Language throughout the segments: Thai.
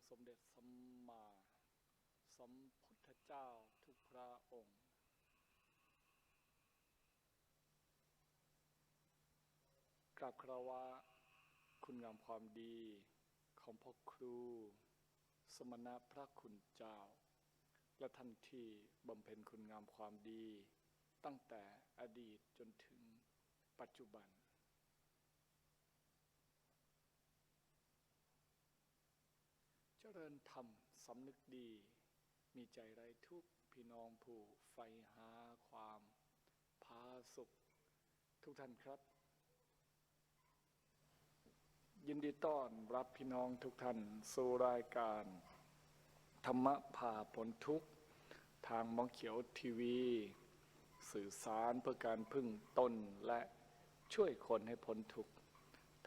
ค์สมเด็จสัมมาสัมพุทธเจ้าทุกพระองค์ กราบคารวะคุณงามความดีของพ่อครู สมณะพระคุณเจ้า และท่านที่บำเพ็ญคุณงามความดี ตั้งแต่อดีตจนถึงปัจจุบัน เจ ริญธรรมสำนึกดี มีใจไร้ทุกข์พี่น้องผู้ใฝ่หาความพาสุข ทุกท่านครับ ยินดีต้อนรับพี่น้องทุกท่านสู่รายการ ธรรมะผ่าผลทุกข์ ทางมองเขียวทีวี สื่อสารเพื่อการพึ่งตนและช่วยคนให้พ้นทุกข์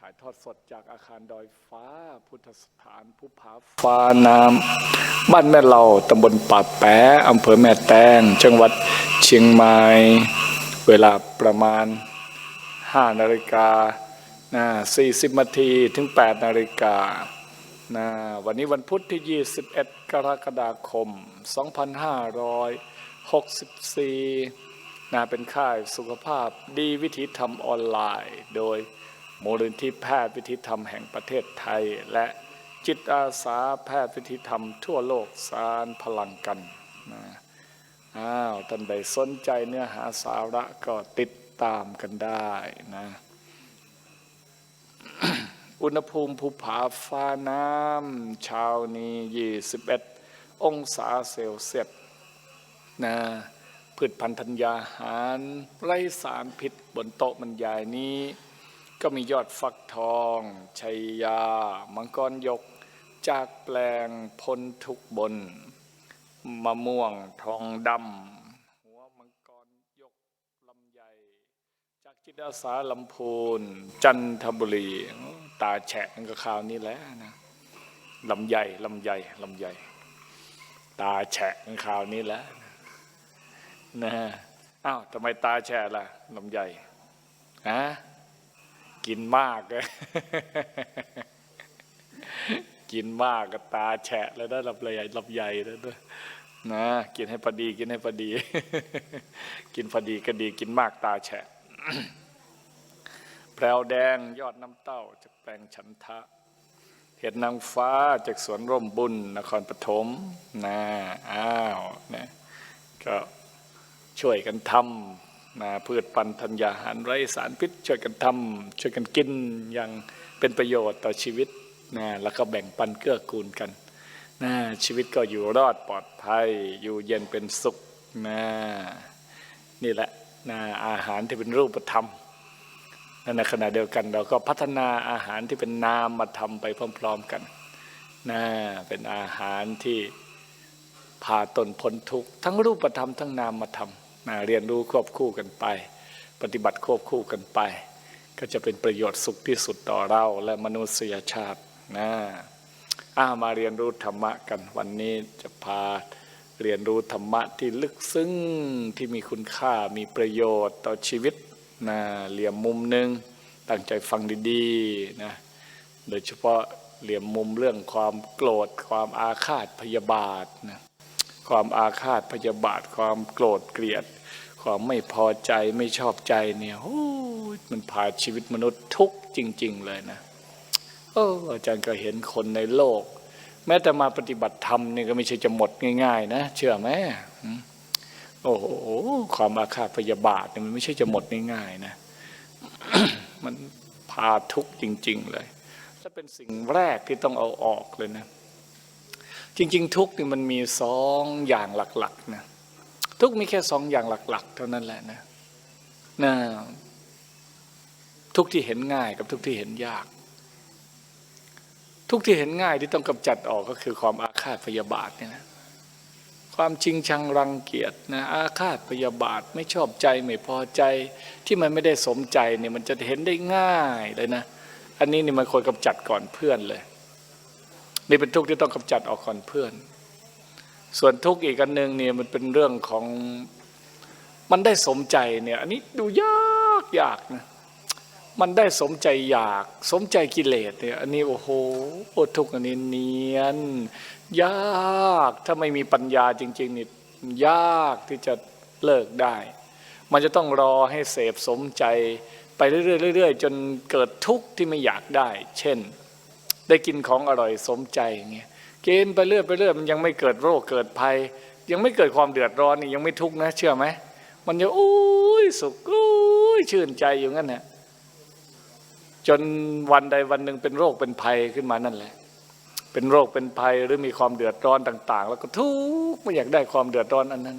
ถ่ายทอดสดจากอาคารดอยฟ้า พุทธสถานภูผาฟ้าน้ำบ้านแม่เราตำบลป่าแปะอำเภอแม่แตงจังหวัดเชียงใหม่เวลาประมาณ 5 นาฬิกานะ40นาทีถึง 8 นาฬิกานะวันนี้วันพุธที่ 21 กรกฎาคม 2564นะเป็นค่ายสุขภาพดีวิถีธรรมออนไลน์ โดย มูลนิธิแพทย์วิถีธรรมแห่งประเทศไทย และจิตอาสาแพทย์วิถีธรรมทั่วโลกสารพลังกันนะอ้าวท่านใดสนใจเนื้อหาสาระก็ติดตามกันได้นะอุณหภูมิภูผาฟ้าน้ำเช้านี้ 21 องศาเซลเซียสนะพืชพันธัญญาหาร ไร้สารพิษบนโต๊ะบรรยายนี้ ก็มียอดฟักทองชัยยา มังกรยก จากแปลงพลทุกบน มะม่วงทองดำหัวมังกรยกลำไยจากจิตอาสาลำพูน จันทบุรี ตาแฉะนั่นก็ข่าวนี้แหล้วนะลำไยลำไยลำไยตาแฉะนั่นข่าวนี้แหล้วนะอ้าวทำไมตาแฉะล่ะลำไยฮะ กินมากเลยกินมากก็ตาแฉะแล้วนะลำไยลำไยแล้วนะนะกินให้พอดีกินให้พอดี กินพอดีก็ดีกินมากตาแฉะแพรวแดงยอดน้ำเต้าจากแปลงฉันทะเห็ดนางฟ้าจากสวนร่มบุญนครปฐมนะอ้าวนะก็ช่วยกันทำ นะพืชพันธุ์ธัญญาหารไร้สารพิษช่วยกันทำช่วยกันกินอย่างเป็นประโยชน์ต่อชีวิตนะแล้วก็แบ่งปันเกื้อกูลกันนะชีวิตก็อยู่รอดปลอดภัย อยู่เย็นเป็นสุขนะนี่แหละนะอาหารที่เป็นรูปธรรมในขณะเดียวกันเราก็พัฒนาอาหารที่เป็นนามมาทำไปพร้อม ๆกันนะเป็นอาหารที่พาตนพ้นทุกข์ทั้งรูปธรรมทั้งนามธรรม นะเรียนรู้ควบคู่กันไป ปฏิบัติควบคู่กันไป ก็จะเป็นประโยชน์สุขที่สุดต่อเราและมนุษยชาตินะอ้ามาเรียนรู้ธรรมะกันวันนี้จะพาเรียนรู้ธรรมะที่ลึกซึ้งที่มีคุณค่ามีประโยชน์ต่อชีวิตนะเหลี่ยมมุมหนึ่งตั้งใจฟังดีๆนะโดยเฉพาะเหลี่ยมมุมเรื่องความโกรธ ความอาฆาตพยาบาทนะ ความอาฆาตพยาบาท ความโกรธเกลียด ความไม่พอใจไม่ชอบใจเนี่ยโอ้มันพาชีวิตมนุษย์ทุกข์จริง ๆ เลยนะโอ้อาจารย์ก็เห็นคนในโลก แม้แต่มาปฏิบัติธรรมนี่ก็ไม่ใช่จะหมดง่าย ๆ นะเชื่อไหมอืมโอ้โหความอาฆาตพยาบาทเนี่ยมันไม่ใช่จะหมดง่ายๆนะมันพาทุกข์จริง ๆ เลยและเป็นสิ่งแรกที่ต้องเอาออกเลยนะ จริง ๆ ทุกข์นี่มันมีสองอย่างหลักๆนะทุกข์มีแค่สองอย่างหลัก ๆ เท่านั้นแหละนะนะทุกข์ที่เห็นง่ายกับทุกข์ที่เห็นยาก ทุกข์ที่เห็นง่ายที่ต้องกำจัดออกก็คือความอาฆาตพยาบาทเนี่ยนะความจริงชังรังเกียจนะอาฆาตพยาบาทไม่ชอบใจไม่พอใจ ที่มันไม่ได้สมใจเนี่ยมันจะเห็นได้ง่ายเลยนะ อันนี้นี่มันควรกำจัดก่อนเพื่อนเลย นี่เป็นทุกข์ที่ต้องกำจัดออกก่อนเพื่อน ส่วนทุกข์อีกอันหนึ่งเนี่ยมันเป็นเรื่องของมันได้สมใจเนี่ยอันนี้ดูยากยากนะมันได้สมใจอยาก สมใจกิเลสเนี่ยอันนี้โอ้โหอดทุกข์อันนี้เนียน ยากถ้าไม่มีปัญญาจริงๆนี่ยากที่จะเลิกได้ มันจะต้องรอให้เสพสมใจ ไปเรื่อยๆเรื่อยๆจนเกิดทุกข์ที่ไม่อยากได้ เช่น ได้กินของอร่อยสมใจอย่างเงี้ยกินไปเรื่อยไปเรื่อยมันยังไม่เกิดโรคเกิดภัย ยังไม่เกิดความเดือดร้อนนี่ยังไม่ทุกข์นะ เชื่อไหมมันจะอุ้ยสุขอุ้ยชื่นใจอยู่งั้นนะจนวันใดวันหนึ่งเป็นโรคเป็นภัยขึ้นมานั่นแหละ เป็นโรคเป็นภัยหรือมีความเดือดร้อนต่าง ๆ แล้วก็ทุกข์ไม่อยากได้ความเดือดร้อนอันนั้น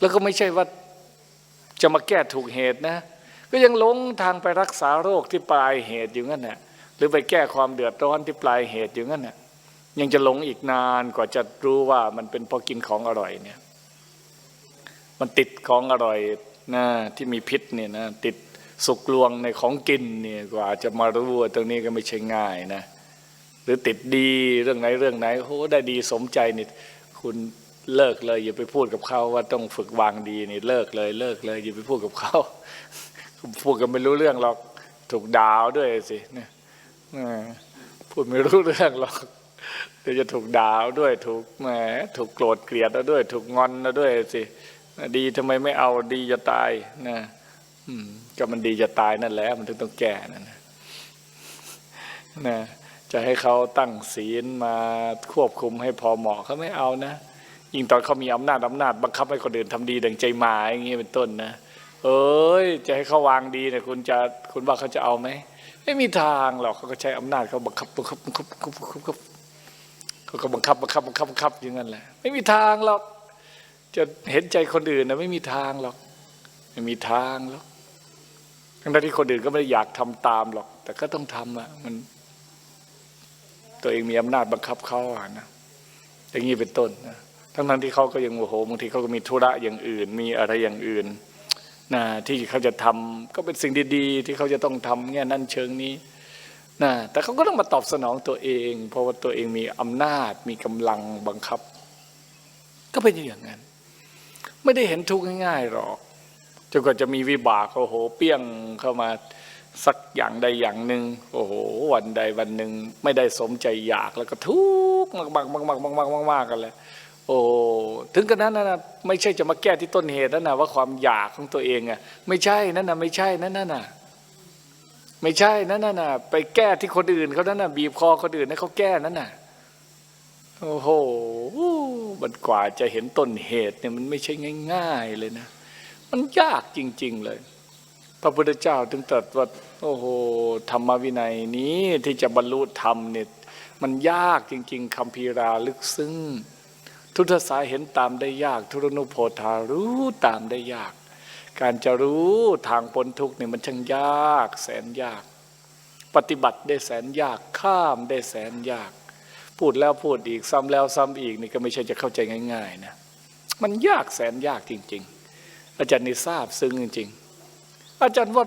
แล้วก็ไม่ใช่ว่าจะมาแก้ถูกเหตุนะ ก็ยังหลงทางไปรักษาโรคที่ปลายเหตุอยู่งั้นน่ะหรือไปแก้ความเดือดร้อนที่ปลายเหตุอยู่งั้นน่ะยังจะหลงอีกนานกว่าจะรู้ว่ามันเป็นเพราะกินของอร่อยเนี่ย มันติดของอร่อยนะที่มีพิษเนี่ยนะติดสุกลวงในของกินเนี่ยกว่าจะมารู้ว่าตรงนี้ก็ไม่ใช่ง่ายนะหรือติดดีเรื่องไหนเรื่องไหนโอ้ได้ดีสมใจนี่คุณเลิกเลยอย่าไปพูดกับเขาว่าต้องฝึกวางดีนี่เลิกเลยเลิกเลยอย่าไปพูดกับเขา พูดกันไม่รู้เรื่องหรอก ถูกดาวด้วยสิเนี่ยพูดไม่รู้เรื่องหรอกเดี๋ยวจะถูกด่าด้วยถูกแหมถูกโกรธเกลียดแล้วด้วย ถูกงอนแล้วด้วยสิดีทำไมไม่เอาดีจะตายนะอืมก็มันดีจะตายนั่นแหละมันถึงต้องแก่นั่นนะนะจะให้เขาตั้งศีลมาควบคุมให้พอเหมาะเขาไม่เอานะยิ่งตอนเขามีอำนาจอำนาจบังคับให้คนอื่นทำดีดังใจหมายอย่างนี้ยเป็นต้นนะ เอ้ยจะให้เขาวางดีเนี่ยคุณจะคุณว่าเขาจะเอาไหมไม่มีทางหรอกเขาก็ใช้อำนาจเขาบังคับบังคับบังคับบังคับบังคับเขาก็บังคับบังคับบังคับบังคับอย่างนั้นแหละไม่มีทางหรอกจะเห็นใจคนอื่นนะไม่มีทางหรอกไม่มีทางหรอกทั้งที่คนอื่นก็ไม่ได้อยากทำตามหรอก แต่ก็ต้องทำอะมัน ตัวเองมีอำนาจบังคับเขาอะนะอย่างนี้เป็นต้นนะทั้งนั้นที่เขาก็ยังโอ้โหบางทีเขาก็มีธุระอย่างอื่น มีอะไรอย่างอื่น นะที่เขาจะทำก็เป็นสิ่งดีๆ ที่เขาจะต้องทำเนี่ยนั่นเชิงนี้นะแต่เขาก็ต้องมาตอบสนองตัวเอง เพราะว่าตัวเองมีอำนาจ มีกำลังบังคับ ก็เป็นอย่างนั้น ไม่ได้เห็นทุกข์ง่ายๆหรอกจนกว่าจะมีวิบากโอ้โห เปี้ยงเข้ามาสักอย่างใดอย่างหนึ่งโอ้โห วันใดวันหนึ่งไม่ได้สมใจอยากแล้วก็ทุกข์มากๆมๆมากๆมากๆกันเลย โอ้ถึงกระนั้นนะไม่ใช่จะมาแก้ที่ต้นเหตุนั่นนะว่าความอยากของตัวเองอะไม่ใช่นั่นนะไม่ใช่นั่นน่ะไม่ใช่นั่นน่ะไปแก้ที่คนอื่นเขานั่นน่ะบีบคอคนอื่นให้เขาแก้นั่นน่ะโอ้โหมันกว่าจะเห็นต้นเหตุเนี่ยมันไม่ใช่ง่าย ๆเลยนะ มันยากจริง ๆ เลย พระพุทธเจ้าถึงตรัสว่าโอ้โหธรรมวินัยนี้ที่จะบรรลุธรรมเนี่ยมันยากจริง ๆคำพีราลึกซึ้ง ทุตสายเห็นตามได้ยาก ทุรนุโพธารู้ตามได้ยาก การจะรู้ทางพ้นทุกข์เนี่ยมันช่างยาก แสนยาก ปฏิบัติได้แสนยากข้ามได้แสนยาก พูดแล้วพูดอีกซ้ำแล้วซ้ำอีกนี่ก็ไม่ใช่จะเข้าใจง่าย ๆ นะ มันยากแสนยากจริง ๆ อาจารย์นี่ทราบซึ้งจริง ๆ อาจารย์ว่า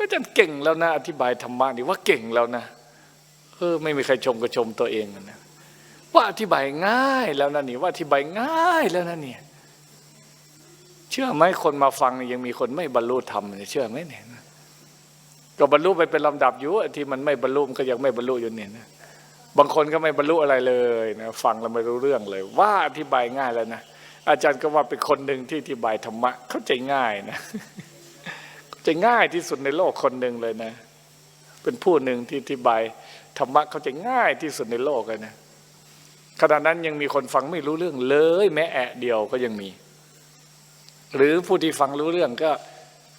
อาจารย์เก่งแล้วนะ อธิบายธรรมะนี่ว่าเก่งแล้วนะเออไม่มีใครชมก็ชมตัวเองนะ ว่าอธิบายง่ายแล้วนะนี่ว่าอธิบายง่ายแล้วนะเนี่ยเชื่อไหมคนมาฟังยังมีคนไม่บรรลุธรรมเนี่ยเชื่อไหมเนี่ยก็บรรลุไปเป็นลำดับอยู่ที่มันไม่บรรลุก็ยังไม่บรรลุอยู่เนี่ยนะบางคนก็ไม่บรรลุอะไรเลยนะฟังแล้วไม่รู้เรื่องเลย ว่าอธิบายง่ายแล้วนะอาจารย์ก็ว่าเป็นคนหนึ่งที่อธิบายธรรมะเข้าใจง่ายนะจะง่ายที่สุดในโลกคนหนึ่งเลยนะ เป็นผู้หนึ่งที่อธิบายธรรมะเข้าใจง่ายที่สุดในโลกเลยนะ ขณะนั้นยังมีคนฟังไม่รู้เรื่องเลย แม้แอะเดียวก็ยังมี หรือผู้ที่ฟังรู้เรื่องก็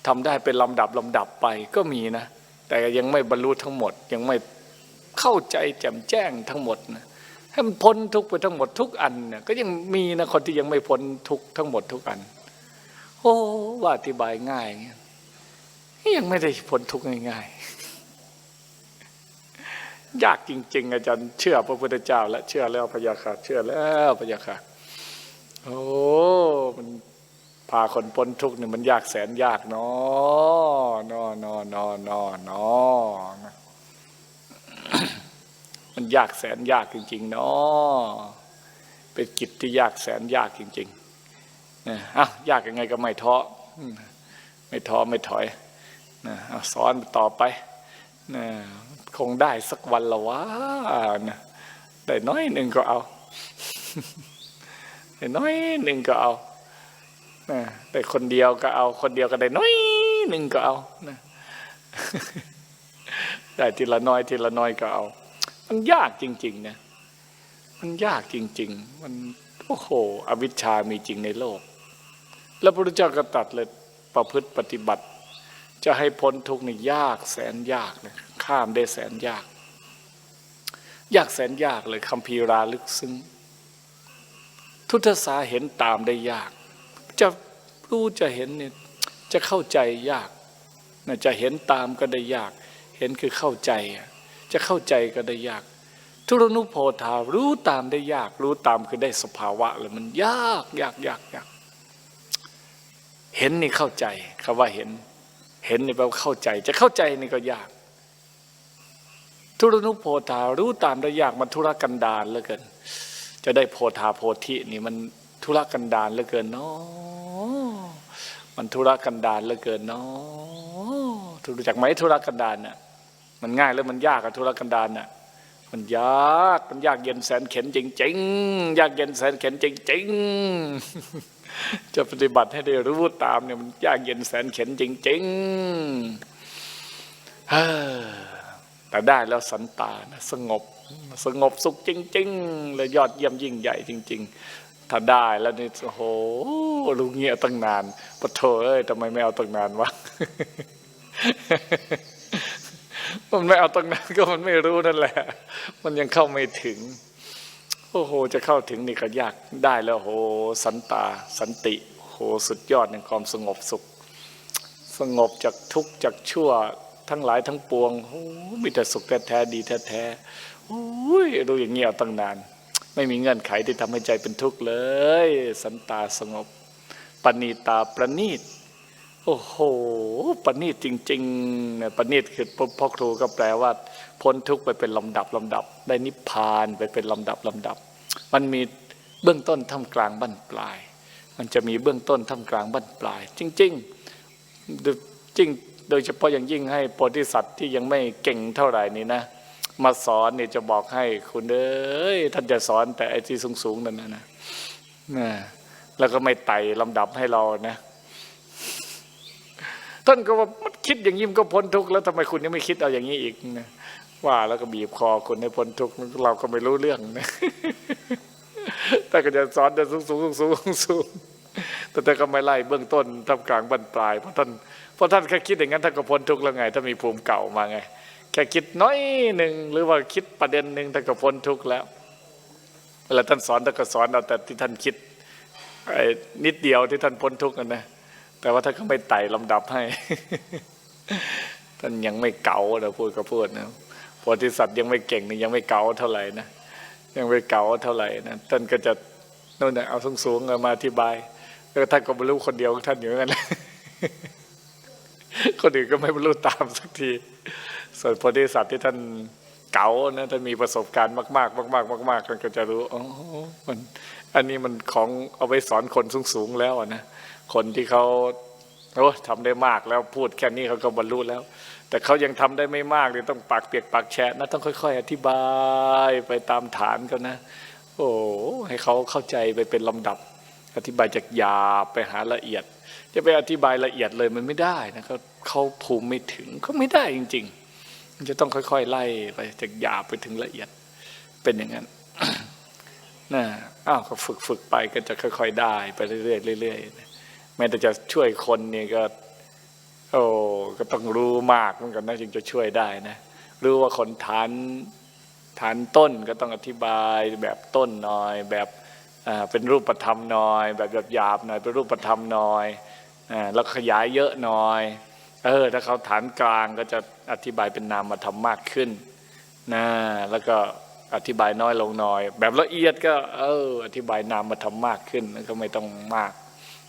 ทำได้เป็นลำดับลำดับไปก็มีนะ แต่ยังไม่บรรลุทั้งหมด ยังไม่เข้าใจแจ่มแจ้งทั้งหมดนะให้มันพ้นทุกไปทั้งหมดทุกอันเนี่ยก็ยังมีนะคนที่ยังไม่พ้นทุกทั้งหมดทุกอันโอ้ว่าอธิบายง่ายเงี้ยยังไม่ได้พ้นทุกง่าย ๆ ยากจริง ๆ อาจารย์เชื่อพระพุทธเจ้า และเชื่อแล้วพยาค่ะเชื่อแล้วพยาค่ะโอ้มันพาคนพ้นทุกข์เนี่ยมันยากแสนยากเนาะนอนอนอนอนอมันยากแสนยากจริง ๆ เนาะเป็นกิจที่ยากแสนยากจริงๆนะอะยากยังไงก็ไม่ท้อไม่ท้อไม่ถอยนะเอาสอนต่อไปนะ คงได้สักวันละวะนะได้น้อยหนึ่งก็เอาได้น้อยหนึ่งก็เอานะได้คนเดียวก็เอา คนเดียวก็ได้น้อยหนึ่งก็เอานะได้ทีละน้อยทีละน้อยก็เอา มันยากจริง ๆ นะ มันยากจริง ๆ มันโอ้โห อวิชชามีจริงในโลก แล้วพระพุทธเจ้าก็ตัดเลยประพฤติปฏิบัติ จะให้พ้นทุกข์นี่ยากแสนยากเลย ข้ามได้แสนยาก ยากแสนยากเลยคำพีราลึกซึ้ง ทุตสาเห็นตามได้ยาก จะรู้จะเห็นเนี่ยจะเข้าใจยากนะจะเห็นตามก็ได้ยาก เห็นคือเข้าใจอะจะเข้าใจก็ได้ยาก ทุรนุโพธารู้ตามได้ยาก รู้ตามคือได้สภาวะเลยมันยากยากยากยากเห็นนี่เข้าใจคำว่าเห็น เห็นนี่แปลว่าเข้าใจ จะเข้าใจนี่ก็ยาก ทุรนุโพธารู้ตามได้ยากมันธุรกันดารเหลือเกิน จะได้โพธาโพธินี่มันธุรกันดารเหลือเกินเนาะมันธุรกันดารเหลือเกินเนาะรู้จักไหมธุรกันดารน่ะมันง่ายแล้วมันยากกับธุรกันดารน่ะมันยากมันยากเย็นแสนเข็นจริงๆยากเย็นแสนเข็นจริงๆจะปฏิบัติให้ได้รู้ตามเนี่ยมันยากเย็นแสนเข็นจริงๆเฮ้อ ได้แล้วสันตานะสงบสงบสุขจริงๆเลยยอดเยี่ยมยิ่งใหญ่จริง ๆ ถ้าได้แล้วนี่โอ้โหรู้เงี้ยตั้งนานปะโถเอ้ยทำไมไม่เอาตั้งนานวะมันไม่เอาตั้งนานก็มันไม่รู้นั่นแหละ มันยังเข้าไม่ถึงโอ้โห จะเข้าถึงนี่ก็ยากได้แล้วโหสันตา สันติโหสุดยอดในความสงบสุข สงบจากทุกข์จากชั่ว ทั้งหลายทั้งปวงโอ้มีแต่สุขแท้ๆดีแท้ๆโอ้ยรู้อย่างเงี้ยตั้งนาน ไม่มีเงื่อนไขที่ทำให้ใจเป็นทุกข์เลย สันตาสงบปณีตาประณีตโอ้โหปณีตจริงๆเนี่ยปณีตคือพ่อครูก็แปลว่า พ้นทุกข์ไปเป็นลำดับลำดับ ได้นิพพานไปเป็นลำดับลำดับ มันมีเบื้องต้นท่ามกลางบั้นปลาย มันจะมีเบื้องต้นท่ามกลางบั้นปลาย จริง ๆ จริง โดยเฉพาะอย่างยิ่งให้โพธิสัตว์ที่ยังไม่เก่งเท่าไหร่นี่นะมาสอนเนี่ยจะบอกให้คุณเอ้ยท่านจะสอนแต่ไอ้ที่สูงๆนั่นนะนะนะแล้วก็ไม่ไต่ลำดับให้เรานะท่านก็ว่ามันคิดอย่างนี้มันก็พ้นทุกข์แล้วทำไมคุณยังไม่คิดเอาอย่างนี้อีกนะว่าแล้วก็บีบคอคุณให้พ้นทุกข์เราก็ไม่รู้เรื่องนะแต่ก็จะสอนแต่สูงสูงสูงสูงสูง แต่ก็ไม่ไล่เบื้องต้นทำกลางบรรปลายเพราะท่านเพราะท่านแค่คิดอย่างนั้นท่านก็พ้นทุกข์แล้วไงถ้ามีภูมิเก่ามาไง แค่คิดน้อยหนึ่งหรือว่าคิดประเด็นหนึ่งท่านก็พ้นทุกข์แล้วเวลาท่านสอนท่านก็สอนเอาแต่ที่ท่านคิดนิดเดียวที่ท่านพ้นทุกข์กันนะแต่ว่าท่านก็ไม่ไต่ลำดับให้ ท่านยังไม่เก่าเราพูดก็พูดนะโพธิสัตว์ยังไม่เก่งนี่ยังไม่เก่าเท่าไหร่นะยังไม่เก่าเท่าไหร่นะท่านก็จะนู่นนะเอาสูงๆมาอธิบาย ท่านก็บรรลุคนเดียวท่านอยู่งั้นคนอื่นก็ไม่บรรลุตามสักที ส่วนโพธิสัตว์ที่ท่านเก๋านะท่านมีประสบการณ์มาก ๆ มาก ๆ มากๆท่านก็จะรู้อ๋อมันอันนี้มันของเอาไว้สอนคนสูงๆแล้วนะคนที่เขาโอ้ทำได้มากแล้วพูดแค่นี้เขาก็บรรลุแล้ว แต่เขายังทำได้ไม่มากเลยต้องปากเปียกปากแฉะนะต้องค่อย ๆ อธิบายไปตามฐานเขานะ โอ้ให้เขาเข้าใจไปเป็นลำดับ อธิบายจากหยาบไปหาละเอียด จะไปอธิบายละเอียดเลยมันไม่ได้นะเขาเขาภูมิไม่ถึงเขาไม่ได้จริง ๆ มันจะต้องค่อยๆไล่ไปจากหยาบไปถึงละเอียดเป็นอย่างนั้นนะอ้าวก็ฝึกฝึกไปก็จะค่อย ๆ ได้ไปเรื่อยๆเรื่อยๆแม้แต่จะช่วยคนเนี่ยก็ โอ้ก็ต้องรู้มากเหมือนกันนะจึงจะช่วยได้นะรู้ว่าคนฐานฐานต้นก็ต้องอธิบายแบบต้นหน่อยแบบ เป็นรูปธรรมหน่อย แบบหยาบๆหน่อยเป็นรูปธรรมหน่อยแล้วขยายเยอะหน่อยเออถ้าเขาฐานกลางก็จะอธิบายเป็นนามธรรมมากขึ้นนะแล้วก็อธิบายน้อยลงหน่อย แบบละเอียดก็เอออธิบายนามธรรมมากขึ้นก็ไม่ต้องมาก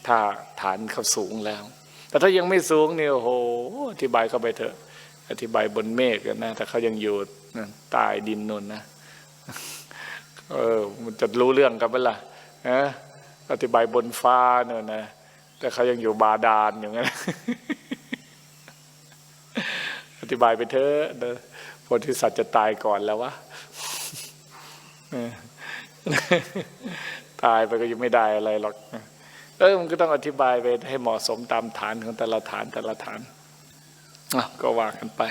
ถ้าฐานเขาสูงแล้ว แต่ถ้ายังไม่สูงเนี่ยโอ้โหอธิบายเข้าไปเถอะ อธิบายบนเมฆนะถ้าเขายังอยู่ใต้ดินนนนะ เออมันจะรู้เรื่องกันไหมล่ะนะอธิบายบนฟ้าเนี่ยนะ แต่เขายังอยู่บาดาลอย่างนั้นธิบายไปเถอะโพธิสัตว์จะตายก่อนแล้ววะตายไปก็ยังไม่ได้อะไรหรอกเออมันก็ต้องอธิบายไปให้เหมาะสมตามฐานของแต่ละฐานแต่ละฐานก็ว่ากันไป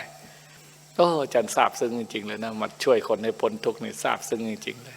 โอ้อาจารย์ทราบซึ้งจริงๆเลยนะมาช่วยคนให้พ้นทุกข์นี่ทราบซึ้งจริงๆเลย